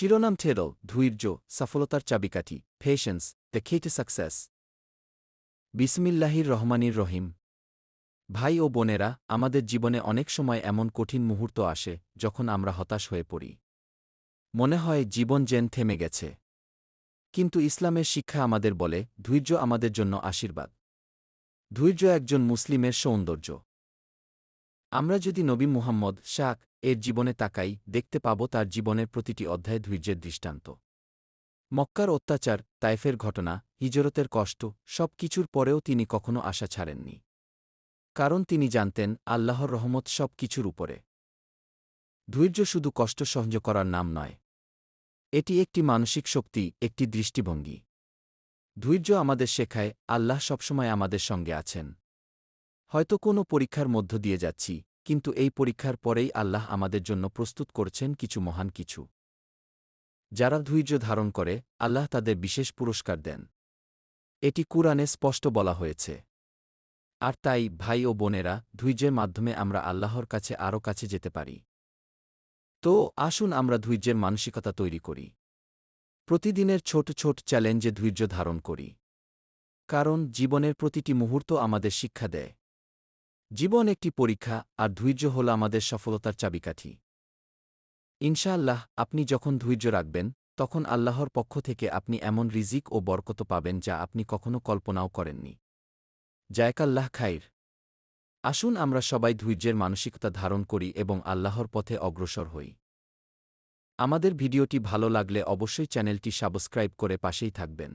শিরোনাম ঠেল ধৈর্য, সফলতার চাবিকাঠি patience the key to success বিসমিল্লাহির রহমানির রহিম। ভাই ও বোনেরা, আমাদের জীবনে অনেক সময় এমন কঠিন মুহূর্ত আসে যখন আমরা হতাশ হয়ে পড়ি। মনে হয় জীবন জেন থেমে গেছে। কিন্তু ইসলামের শিক্ষা আমাদের বলে, ধৈর্য আমাদের জন্য আশীর্বাদ। ধৈর্য একজন মুসলিমের সৌন্দর্য। আমরা যদি নবী মুহাম্মদ শাক এর জীবনে তাকাই, দেখতে পাব তার জীবনের প্রতিটি অধ্যায়ে ধৈর্যের দৃষ্টান্ত। মক্কার অত্যাচার, তাইফের ঘটনা, হিজরতের কষ্ট সব কিছুর পরেও তিনি কখনো আশা ছাড়েননি। কারণ তিনি জানতেন, আল্লাহর রহমত সব কিছুর উপরে। ধৈর্য শুধু কষ্ট সহ্য করার নাম নয়। এটি একটি মানসিক শক্তি, একটি দৃষ্টিভঙ্গি। ধৈর্য আমাদের শেখায়, আল্লাহ সবসময় আমাদের সঙ্গে আছেন। হয়তো কোনো পরীক্ষার মধ্য দিয়ে যাচ্ছি কিন্তু এই পরীক্ষার পরেই আল্লাহ আমাদের জন্য প্রস্তুত করছেন কিছু মহান কিছু। যারা ধৈর্য ধারণ করে, আল্লাহ তাদের বিশেষ পুরস্কার দেন। এটি কুরআনে স্পষ্ট বলা হয়েছে। আর তাই, ভাই ও বোনেরা, ধৈর্যের মাধ্যমে আমরা আল্লাহর কাছে আরও কাছে যেতে পারি। তো, আসুন আমরা ধৈর্যের মানসিকতা তৈরি করি। প্রতিদিনের ছোট ছোট চ্যালেঞ্জে ধৈর্য ধারণ করি। কারণ, জীবনের প্রতিটি মুহূর্ত আমাদের শিক্ষা দেয়। জীবন একটি পরীক্ষা আর ধৈর্য হল আমাদের সফলতার চাবিকাঠি। ইনশাআল্লাহ, আপনি যখন ধৈর্য রাখবেন, তখন আল্লাহর পক্ষ থেকে আপনি এমন রিজিক ও বরকত পাবেন যা আপনি কখনো কল্পনাও করেননি। জায়কাল্লাহ খাইর। আসুন আমরা সবাই ধৈর্যের মানসিকতা ধারণ করি এবং আল্লাহর পথে অগ্রসর হই। আমাদের ভিডিওটি ভালো লাগলে অবশ্যই চ্যানেলটি সাবস্ক্রাইব করে পাশেই থাকবেন।